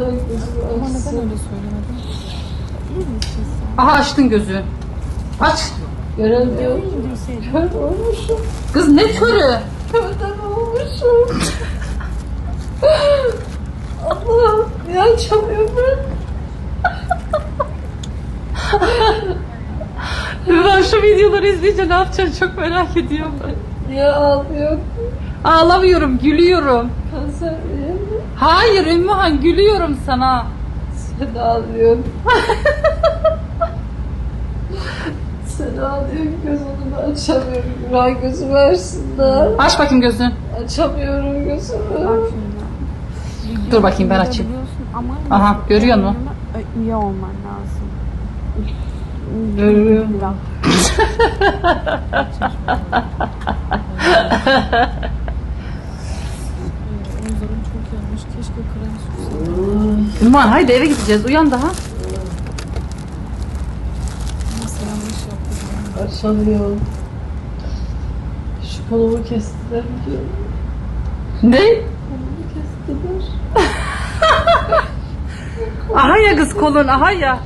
Ama neden öyle söylemedin? Aha açtın gözü. Aç. İyi değilseydin. Kör olmuşum. Kız ne körü? Körden olmuşum. Allah'ım niye açamıyorum ben? Ben şu videoları izleyince ne yapacaksın çok merak ediyorum. Niye ağlıyor? Ağlamıyorum, gülüyorum. Kanser mi? Hayır Ümmühan gülüyorum sana. Sen ağlıyorsun. Sen ağlıyorsun gözümü açamıyorum. Ben gözümü versinler. Aç bakayım gözünü. Açamıyorum Bak gözümü. şimdi. Dur bakayım ben açayım. Aha, görüyor musun? Ö- İyi olman lazım. Görüyorum. Çok yanmış. Keşke krem sürseydim. Ümmühan haydi eve gideceğiz. Uyan daha. Nasıl yanlış yaptım. Açamıyorum. Şu kolumu kestiler diyorum. Ne? Kolumu kestiler. Aha ya kız kolun aha ya.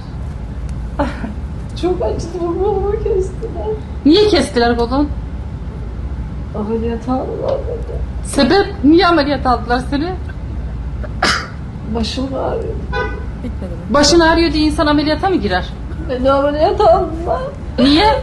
Çok acıdı bu kolumu kestiler. Niye kestiler kolun? Ameliyat aldılar beni. Sebep niye ameliyat aldılar seni? Başım ağrıyor. Bitmedi mi? Başın ağrıyor diye insan ameliyata mı girer? Beni ameliyat aldılar. Niye?